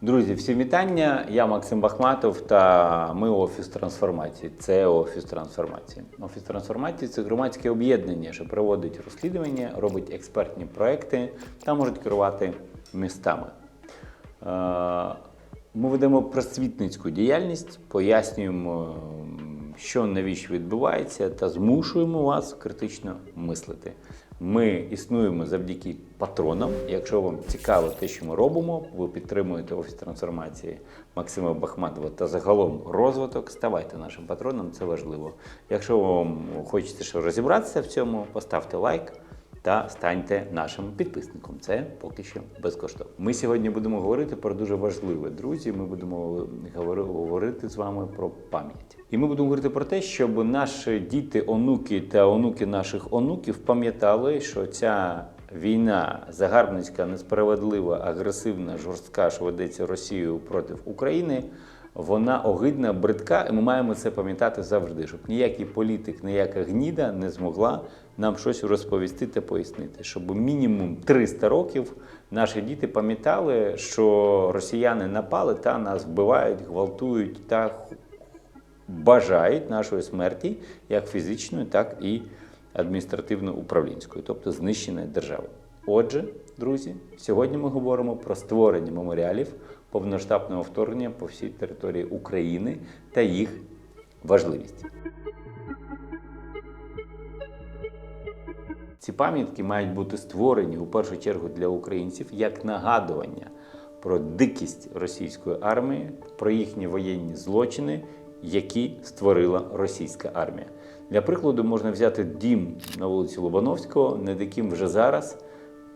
Друзі, всім вітання. Я Максим Бахматов та ми Офіс трансформації. Це Офіс трансформації. Офіс трансформації це громадське об'єднання, що проводить розслідування, робить експертні проекти та можуть керувати містами. Е, Ми ведемо просвітницьку діяльність, пояснюємо, що навіщо відбувається, та змушуємо вас критично мислити. Ми існуємо завдяки патронам. Якщо вам цікаво те, що ми робимо, ви підтримуєте офіс трансформації Максима Бахматова та загалом розвиток, ставайте нашим патроном, це важливо. Якщо вам хочеться розібратися в цьому, поставте лайк та станьте нашим підписником. Це поки що безкоштовно. Ми сьогодні будемо говорити про дуже важливе, друзі. Ми будемо говори- говорити з вами про пам'ять. І ми будемо говорити про те, щоб наші діти, онуки та онуки наших онуків пам'ятали, що ця війна загарбницька, несправедлива, агресивна, жорстка, що ведеться Росією проти України. Вона огидна, бридка, і ми маємо це пам'ятати завжди, щоб ніякий політик, ніяка гніда не змогла нам щось розповісти та пояснити, щоб мінімум 300 років наші діти пам'ятали, що росіяни напали та нас вбивають, гвалтують та бажають нашої смерті, як фізичної, так і адміністративно-управлінської, тобто знищення держави. Отже, друзі, сьогодні ми говоримо про створення меморіалів повноштабного вторгнення по всій території України та їх важливість. Ці пам'ятки мають бути створені у першу чергу для українців як нагадування про дикість російської армії, про їхні воєнні злочини, які створила російська армія. Для прикладу можна взяти дім на вулиці Лобановського, над яким вже зараз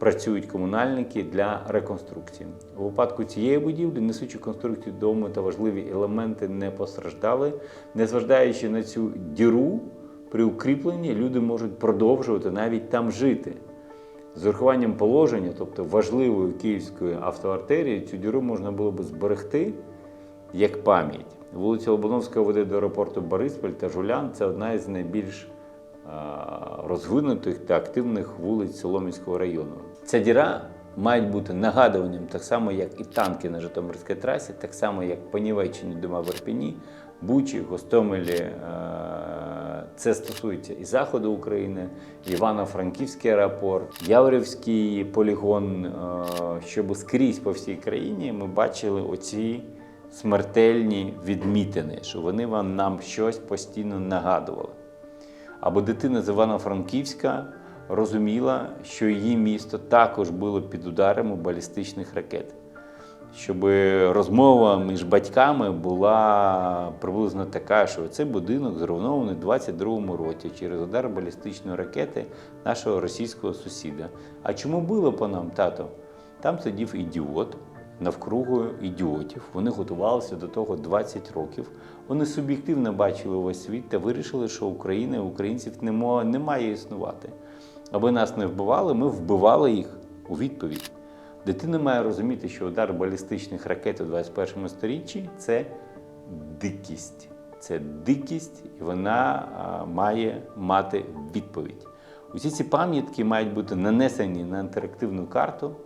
працюють комунальники для реконструкції. У випадку цієї будівлі несучі конструкцію дому та важливі елементи не постраждали, незважаючи на цю діру. При укріпленні люди можуть продовжувати навіть там жити. З урахуванням положення, тобто важливої київської автоартерії, цю діру можна було б зберегти як пам'ять. Вулиця Лобановська веде до аеропорту Бориспіль та Жулян. Це одна із найбільш розвинутих та активних вулиць Соломінського району. Ця діра має бути нагадуванням, так само, як і танки на Житомирській трасі, так само, як понівечені дома в Ірпіні, Бучі, Гостомелі. е, Це стосується і заходу України, Івано-Франківський аеропорт, Яворівський полігон, е, щоб скрізь по всій країні ми бачили оці смертельні відмітини, що вони вам нам щось постійно нагадували. Або дитина з Івано-Франківська розуміла, що її місто також було під ударами балістичних ракет. Щоб розмова між батьками була приблизно така, що цей будинок зруйнований у 22-му році через удар балістичної ракети нашого російського сусіда. А чому було по нам, тато? Там сидів ідіот, навкругу ідіотів. Вони готувалися до того 20 років. Вони суб'єктивно бачили увесь світ та вирішили, що Україна і українців не, має існувати. Аби нас не вбивали, ми вбивали їх у відповідь. Дитина має розуміти, що удар балістичних ракет у 21 сторіччі це дикість. Це дикість, і вона а, має мати відповідь. Усі ці пам'ятки мають бути нанесені на інтерактивну карту.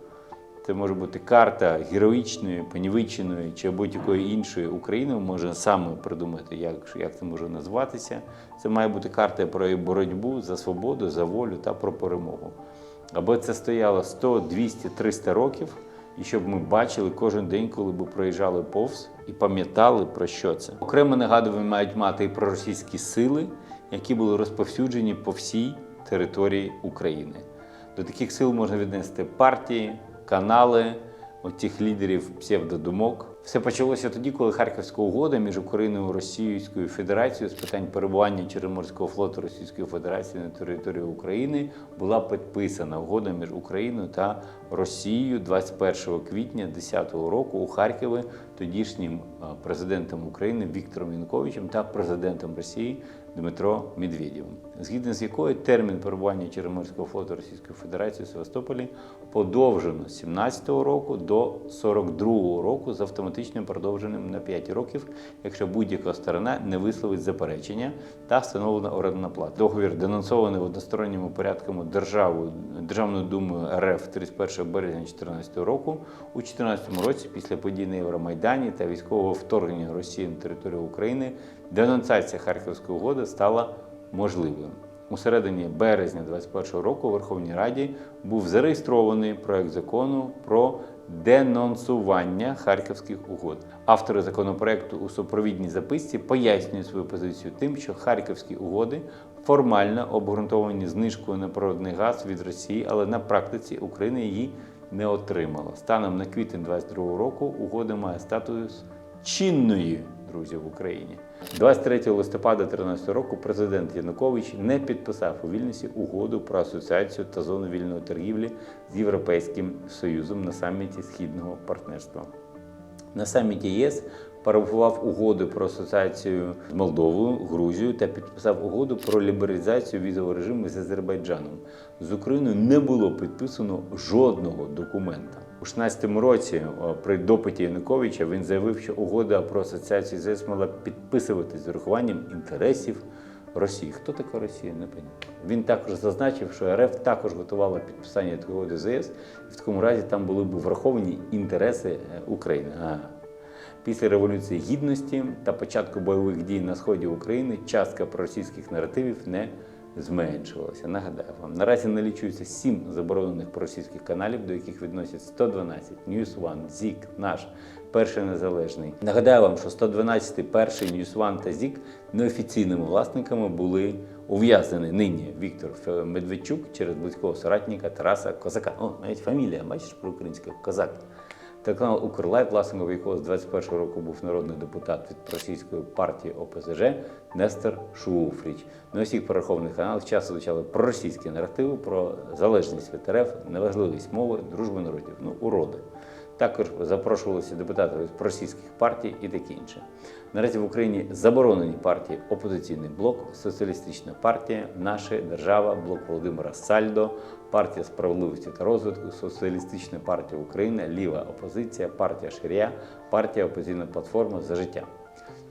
Це може бути карта героїчної, понівеченої чи будь-якої іншої України. Можна саме придумати, як, як це може назватися. Це має бути карта про боротьбу за свободу, за волю та про перемогу. Аби це стояло 100, 200, 300 років, і щоб ми бачили кожен день, коли би проїжджали повз і пам'ятали про що це. Окреме нагадування мають мати і про російські сили, які були розповсюджені по всій території України. До таких сил можна віднести партії, канали, оцих лідерів псевдодумок. Все почалося тоді, коли Харківська угода між Україною і Російською Федерацією з питань перебування Чорноморського флоту Російської Федерації на території України була підписана угода між Україною та Росією 21 квітня 2010 року у Харкові тодішнім президентом України Віктором Януковичем та президентом Росії Дмитро Медведєвим, згідно з якою термін перебування Чорноморського флоту Російської Федерації у Севастополі подовжено з 17 року до 42 року з автоматичним продовженим на 5 років, якщо будь-яка сторона не висловить заперечення та встановлена орендна плата. Договір денонсований в односторонньому порядку державою Державною думою РФ 31 березня 2014 року. У 2014 році, після подій на Євромайдані та військового вторгнення Росії на територію України, денонсація Харківської угоди стала можливою. У середині березня 2021 року у Верховній Раді був зареєстрований проект закону про денонсування харківських угод. Автори законопроекту у супровідній записці пояснюють свою позицію тим, що харківські угоди формально обґрунтовані знижкою на природний газ від Росії, але на практиці Україна її не отримала. Станом на квітень 2022 року угода має статус чинної друзі в Україні. 23 листопада 2013 року президент Янукович не підписав у Вільнюсі угоду про асоціацію та зону вільної торгівлі з Європейським Союзом на саміті Східного партнерства. На саміті ЄС парафував угоду про асоціацію з Молдовою, Грузією та підписав угоду про лібералізацію візового режиму з Азербайджаном. З Україною не було підписано жодного документа. У 16-му році при допиті Януковича він заявив, що угода про асоціацію з ЄС мала підписуватись з урахуванням інтересів Росії. Хто така Росія? Не понятно. Він також зазначив, що РФ також готувала підписання такої угоди з ЄС, в такому разі там були б враховані інтереси е, України. Після Революції Гідності та початку бойових дій на сході України частка проросійських наративів не зменшувалася. Нагадаю вам, наразі налічується сім заборонених проросійських каналів, до яких відносять 112, News One, ЗІК, наш, перший незалежний. Нагадаю вам, що 112, перший News One та ЗІК неофіційними власниками були ув'язнені нині Віктор Медведчук через близького соратника Тараса Козака. О, навіть фамілія, бачиш, про українське Козак. Телеканал Укрлайф, власником якого з 21 року був народний депутат від російської партії ОПЗЖ Нестор Шуфріч. На усіх перерахованих каналах часто звучали проросійські наративи про залежність від РФ, неважливість мови, дружби народів, ну, уроди. Також запрошувалися депутати з російських партій і таке інше. Наразі в Україні заборонені партії Опозиційний блок, Соціалістична партія, Наша держава, блок Володимира Сальдо, партія справедливості та розвитку, Соціалістична партія України, Ліва опозиція, партія Ширя, партія Опозиційна платформа за життя.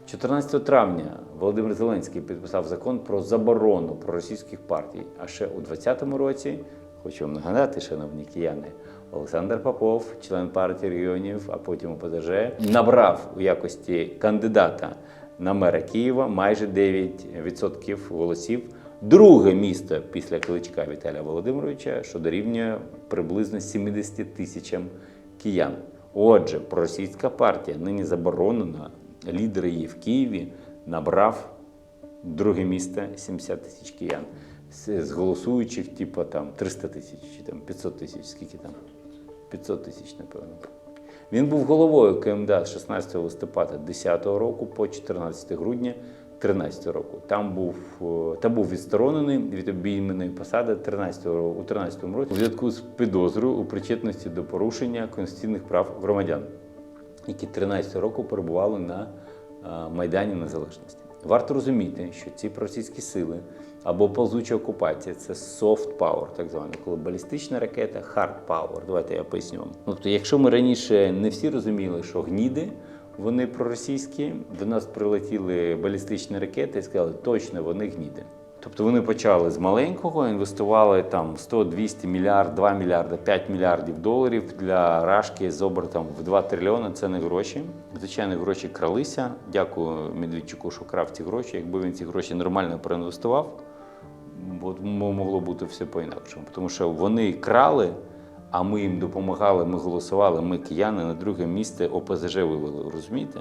14 травня Володимир Зеленський підписав закон про заборону проросійських партій. А ще у 2020 році, хочу вам нагадати, шановні кияни, Олександр Попов, член партії регіонів, а потім ОПЗЖ, набрав у якості кандидата на мера Києва майже 9% голосів. Друге місто після Кличка Віталія Володимировича, що дорівнює приблизно 70 тисячам киян. Отже, проросійська партія нині заборонена. Лідер її в Києві набрав друге місце 70 тисяч киян. З з голосуючих, типу там 300 тисяч чи там 500 тисяч, скільки там? 500 тисяч, напевно. Він був головою КМДА з 16 листопада 2010 року по 14 грудня 2013 року. Там був, е, та був відсторонений від обійменої посади 13 ро- у 2013 році у зв'язку з підозрою у причетності до порушення конституційних прав громадян, які 13 року перебували на е, Майдані Незалежності. Варто розуміти, що ці проросійські сили або ползуча окупація це soft power, так звана, коли балістична ракета hard power. Давайте я поясню вам. Тобто, якщо ми раніше не всі розуміли, що гніди вони проросійські, до нас прилетіли балістичні ракети і сказали, точно вони гніди. Тобто вони почали з маленького, інвестували там 100, 200 мільярд, 2 мільярди, 5 мільярдів доларів для рашки з обертом в 2 трильйони. Це не гроші. Звичайно, гроші кралися. Дякую Медведчуку, що крав ці гроші. Якби він ці гроші нормально проінвестував, от могло бути все по-інакшому. Тому що вони крали, а ми їм допомагали, ми голосували, ми кияни на друге місце ОПЗЖ вивели, розумієте?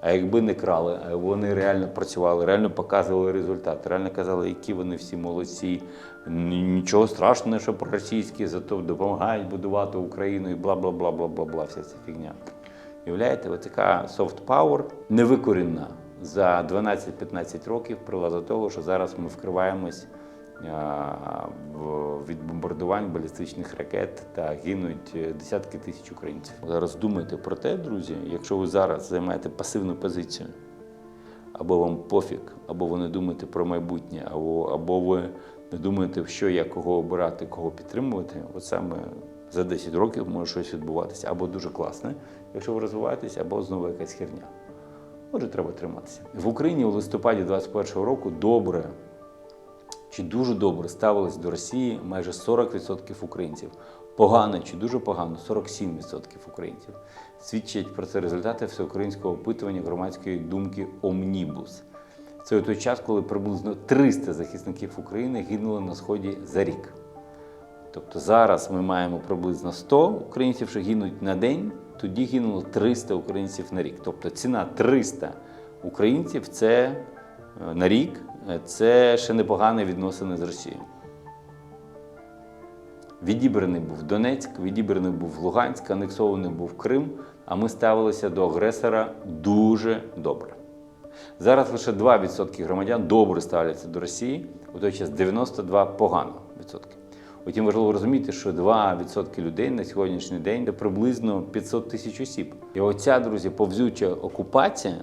А якби не крали, вони реально працювали, реально показували результат, реально казали, які вони всі молодці. Нічого страшного, що проросійські, зато допомагають будувати Україну і бла бла бла бла бла бла вся ця фігня. Уявляєте, ось така soft power невикорінна за 12-15 років привела до того, що зараз ми вкриваємось від бомбардувань балістичних ракет та гинуть е, десятки тисяч українців. Зараз думайте про те, друзі, якщо ви зараз займаєте пасивну позицію, або вам пофіг, або ви не думаєте про майбутнє, або, або ви не думаєте, що як кого обирати, кого підтримувати, от саме, за 10 років може щось відбуватися або дуже класне, якщо ви розвиваєтесь, або знову якась херня. Отже, треба триматися. В Україні у листопаді 2021 року добре чи дуже добре ставились до Росії майже 40% українців. Погано чи дуже погано 47% українців. Свідчать про це результати всеукраїнського опитування громадської думки Омнібус. Це у той час, коли приблизно 300 захисників України гинули на сході за рік. Тобто зараз ми маємо приблизно 100 українців, що гинуть на день, тоді гинуло 300 українців на рік. Тобто ціна 300 українців це е, на рік, це ще непогані відносини з Росією. Відібраний був Донецьк, відібраний був Луганськ, анексований був Крим, а ми ставилися до агресора дуже добре. Зараз лише 2% громадян добре ставляться до Росії, у той час 92 погано відсотки. Утім, важливо розуміти, що 2% людей на сьогоднішній день це приблизно 500 тисяч осіб. І оця, друзі, повзюча окупація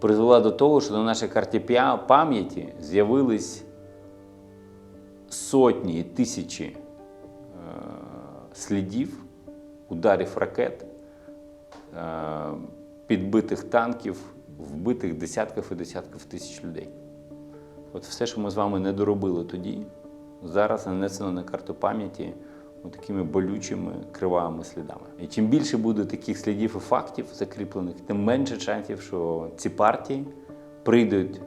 призвела до того, що на нашій карті пам'яті з'явились сотні і тисячі е, слідів, ударів ракет, е, підбитих танків, вбитих десятків і десятків тисяч людей. От все, що ми з вами не доробили тоді, зараз нанесено на карту пам'яті такими болючими кривавими слідами. І чим більше буде таких слідів і фактів закріплених, тим менше шансів, що ці партії прийдуть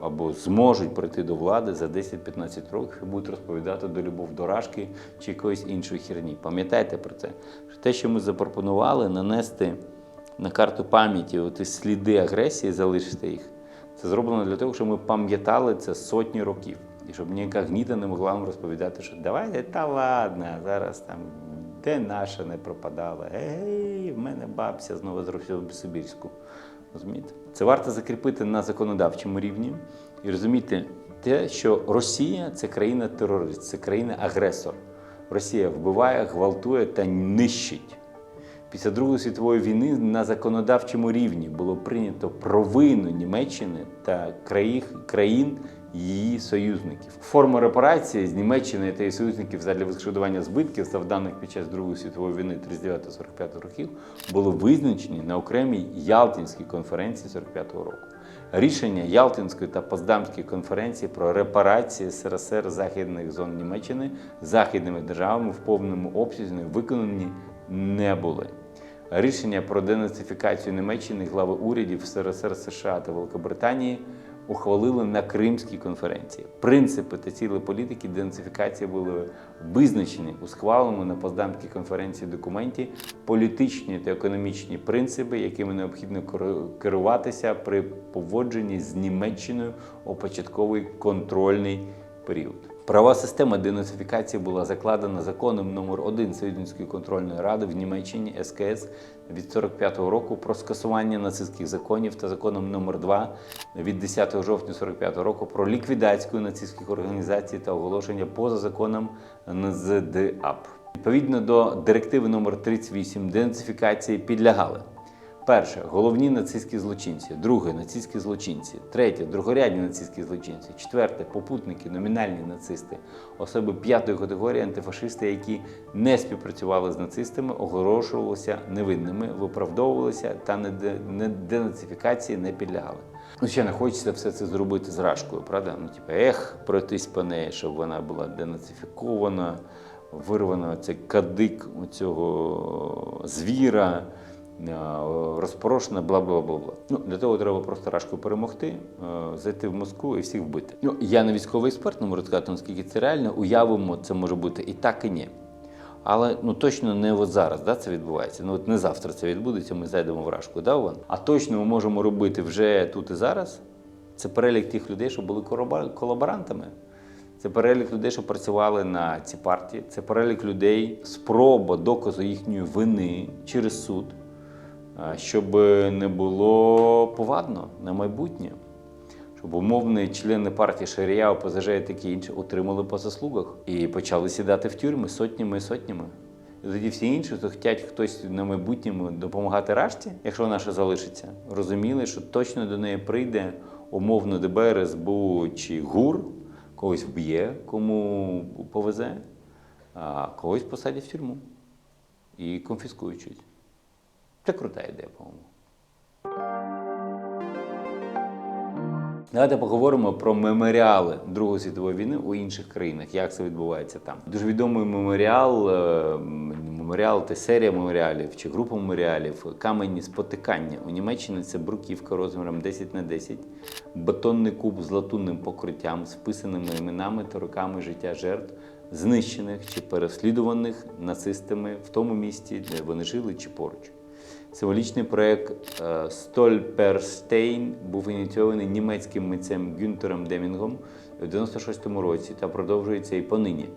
або зможуть прийти до влади за 10-15 років і будуть розповідати до любов до Рашки чи якоїсь іншої херні. Пам'ятайте про це. Що те, що ми запропонували, нанести на карту пам'яті оті сліди агресії, залишити їх. Це зроблено для того, щоб ми пам'ятали це сотні років. І щоб ніяка гніда не могла вам розповідати, що давайте, та ладно, зараз там де наша не пропадала. Ей, в мене бабця знову з Сибірську. Розумієте? Це варто закріпити на законодавчому рівні і розуміти те, що Росія це країна-терорист, це країна-агресор. Росія вбиває, гвалтує та нищить. Після Другої світової війни на законодавчому рівні було прийнято провину Німеччини та країн її союзників. Форма репарації з Німеччини та її союзників задля відшкодування збитків, завданих під час Другої світової війни 39-45 років, були визначені на окремій Ялтинській конференції 45-го року. Рішення Ялтинської та Поздамської конференції про репарації СРСР західних зон Німеччини західними державами в повному обсязі виконані не були. Рішення про денацифікацію Німеччини глави урядів СРСР США та Великобританії ухвалили на Кримській конференції. Принципи та цілі політики денацифікації були визначені у схваленому на Поздамській конференції документі політичні та економічні принципи, якими необхідно керу- керуватися при поводженні з Німеччиною у початковий контрольний період. Права система денацифікації була закладена законом номер 1 Союзницької контрольної ради в Німеччині СКС від 45-го року про скасування нацистських законів та законом номер 2 від 10 жовтня 45-го року про ліквідацію нацистських організацій та оголошення поза законом НЗДАП. Відповідно до директиви номер 38 денацифікації підлягали Перше головні нацистські злочинці, друге нацистські злочинці, третє другорядні нацистські злочинці, четверте попутники, номінальні нацисти, особи п'ятої категорії антифашисти, які не співпрацювали з нацистами, оголошувалися невинними, виправдовувалися та не де- не денацифікації не підлягали. Ну, ще не хочеться все це зробити з рашкою, правда? Ну, типу, ех, пройтись по неї, щоб вона була денацифікована, вирвана цей кадик у цього звіра розпорошена, бла бла бла бла. Ну для того треба просто рашкою перемогти, е, зайти в Москву і всіх вбити. Ну я не військовий експерт, не можу сказати, наскільки це реально. Уявимо, це може бути і так, і ні. Але ну точно не от зараз да, це відбувається. Ну от не завтра це відбудеться, ми зайдемо в рашку, да, Іван? А точно ми можемо робити вже тут і зараз. Це перелік тих людей, що були колаборантами. Це перелік людей, що працювали на ці партії. Це перелік людей, спроба доказу їхньої вини через суд, щоб не було повадно на майбутнє. Щоб умовні члени партії Шарія, ОПЗЖ і такі інші отримали по заслугах і почали сідати в тюрми сотнями і сотнями. І тоді всі інші, хто хочуть хтось на майбутньому допомагати Рашті, якщо вона ще залишиться, розуміли, що точно до неї прийде умовно ДБР, СБУ чи ГУР, когось вб'є, кому повезе. а когось посадять в тюрму і конфіскують щось. Це крута ідея, по-моєму. Давайте поговоримо про меморіали Другої світової війни у інших країнах, як це відбувається там. Дуже відомий меморіал, е, меморіал це серія меморіалів чи група меморіалів, каменні спотикання. У Німеччині це бруківка розміром 10 на 10, бетонний куб з латунним покриттям, списаними іменами та роками життя жертв, знищених чи переслідуваних нацистами в тому місті, де вони жили чи поруч. Символічний проект е, Стольперстейн був ініційований німецьким митцем Гюнтером Демінгом у 96-му році та продовжується і понині.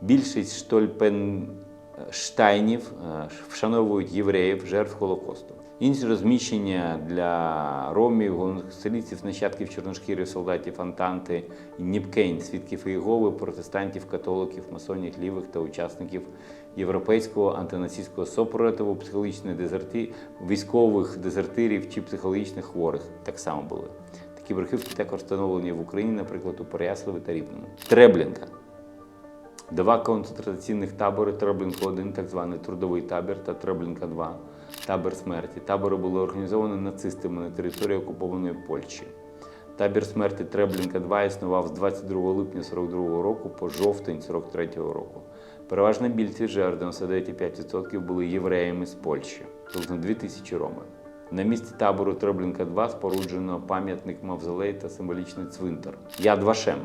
Більшість Штольпенштайнів е, вшановують євреїв, жертв Голокосту. Інші розміщення для ромів, гомосексуалістів, нащадків чорношкірих солдатів Антанти, Ніпкейн, свідків Ієгови, протестантів, католиків, масонів, лівих та учасників європейського антинацистського супротиву, психологічних дезерти, військових дезертирів чи психологічних хворих так само були. Такі верхівки також встановлені в Україні, наприклад, у Переяславі та Рівному. Треблінка. Два концентраційних табори Треблінка 1 так званий трудовий табір та Треблінка 2 табір смерті. Табори були організовані нацистами на території окупованої Польщі. Табір смерті Треблінка 2 існував з 22 липня 42 року по жовтень 43 року. Переважна більшість жертв 99,5% були євреями з Польщі, тобто 2000 роми. На місці табору Треблінка 2 споруджено пам'ятник Мавзолей та символічний цвинтар. Яд Вашем.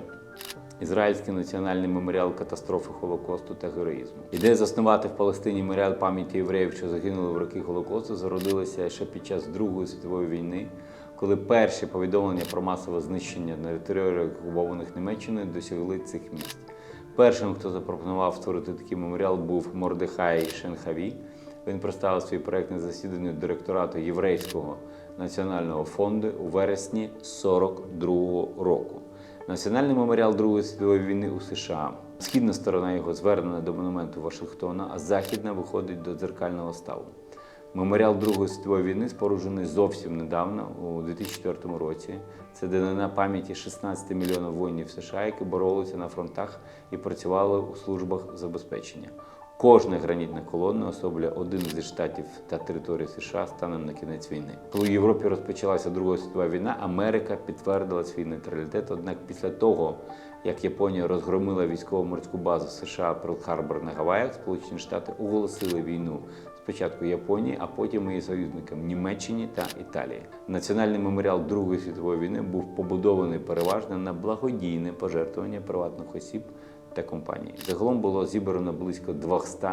Ізраїльський національний меморіал катастрофи Холокосту та героїзму. Ідея заснувати в Палестині меморіал пам'яті євреїв, що загинули в роки Голокосту, зародилася ще під час Другої світової війни, коли перші повідомлення про масове знищення на територіях окупованих Німеччиною досягли цих міст. Першим, хто запропонував створити такий меморіал, був Мордехай Шенхаві. Він представив свій проект на засіданні директорату Єврейського національного фонду у вересні 42-го року. Національний меморіал Другої світової війни у США. Східна сторона його звернена до монументу Вашингтона, а західна виходить до дзеркального ставу. Меморіал Другої світової війни споруджений зовсім недавно, у 2004 році. Це данина пам'яті 16 мільйонів воїнів США, які боролися на фронтах і працювали у службах забезпечення. Кожна гранітна колона особлює один зі штатів та територій США станом на кінець війни. Коли в Європі розпочалася Друга світова війна, Америка підтвердила свій нейтралітет. Однак після того, як Японія розгромила військово-морську базу США Перл-Харбор на Гаваях, Сполучені Штати оголосили війну спочатку Японії, а потім її союзникам Німеччині та Італії. Національний меморіал Другої світової війни був побудований переважно на благодійне пожертвування приватних осіб та компаній. Загалом було зібрано близько 200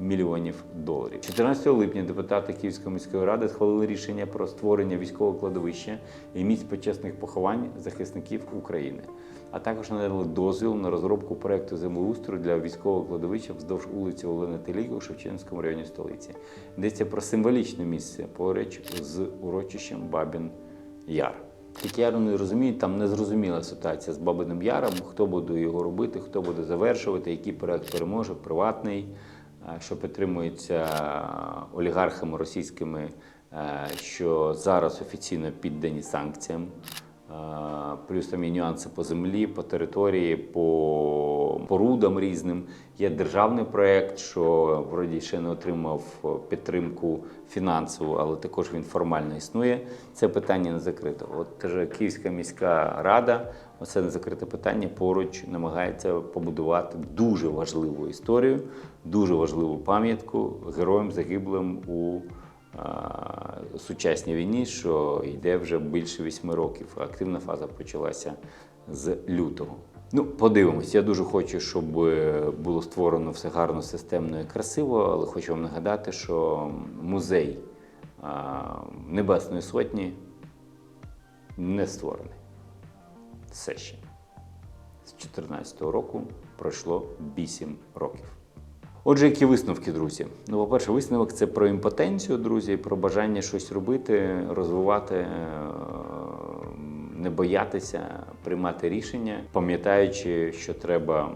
мільйонів доларів. 14 липня депутати Київської міської ради схвалили рішення про створення військового кладовища і місць почесних поховань захисників України, а також надали дозвіл на розробку проекту землеустрою для військового кладовища вздовж вулиці Олени Теліки у Шевченському районі столиці. Йдеться про символічне місце поруч з урочищем Бабін Яр. Як я не розумію, там незрозуміла ситуація з Бабиним Яром, хто буде його робити, хто буде завершувати, який проект переможе, приватний, е, що підтримується олігархами російськими, е, що зараз офіційно піддані санкціям. Е, Плюс там є нюанси по землі, по території, по порудам різним. Є державний проєкт, що вроді ще не отримав підтримку фінансову, але також він формально існує. Це питання не закрито. От же Київська міська рада, оце не закрите питання, поруч намагається побудувати дуже важливу історію, дуже важливу пам'ятку героям загиблим у сучасній війні, що йде вже більше вісьми років. Активна фаза почалася з лютого. Ну, подивимось. Я дуже хочу, щоб е, було створено все гарно, системно і красиво, але хочу вам нагадати, що музей Небесної Сотні не створений. Все ще. З 2014 року пройшло 8 років. Отже, які висновки, друзі? Ну, по-перше, висновок це про імпотенцію, друзі, про бажання щось робити, розвивати, е, не боятися, приймати рішення, пам'ятаючи, що треба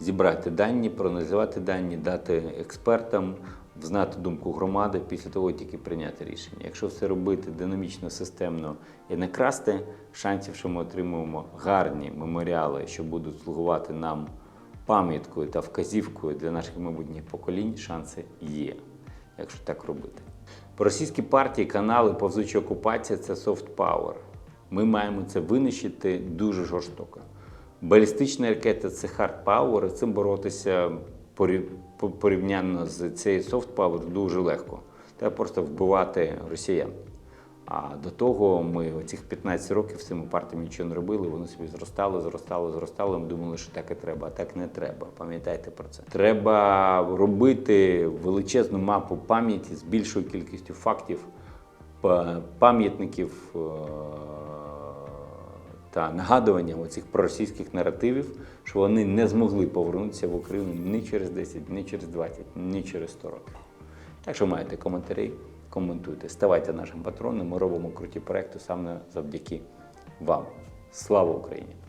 зібрати дані, проаналізувати дані, дати експертам, знати думку громади, після того тільки прийняти рішення. Якщо все робити динамічно, системно і не красти, шансів, що ми отримуємо гарні меморіали, що будуть слугувати нам пам'яткою та вказівкою для наших майбутніх поколінь шанси є, якщо так робити. Російські партії, канали, повзуча окупація це soft power. Ми маємо це винищити дуже жорстоко. Балістичні ракети це hard power, і цим боротися порі- порівняно з цією soft power дуже легко. Треба просто вбивати росіян. А до того ми оцих 15 років з цими партіями нічого не робили. Вони собі зростали, зростали, зростали. Ми думали, що так і треба, а так не треба. Пам'ятайте про це. Треба робити величезну мапу пам'яті з більшою кількістю фактів, пам'ятників е, та нагадування оцих проросійських наративів, що вони не змогли повернутися в Україну ні через 10, ні через 20, ні через 100 років. Якщо маєте коментарі, коментуйте, ставайте нашим патроном. Ми робимо круті проекти саме завдяки вам. Слава Україні!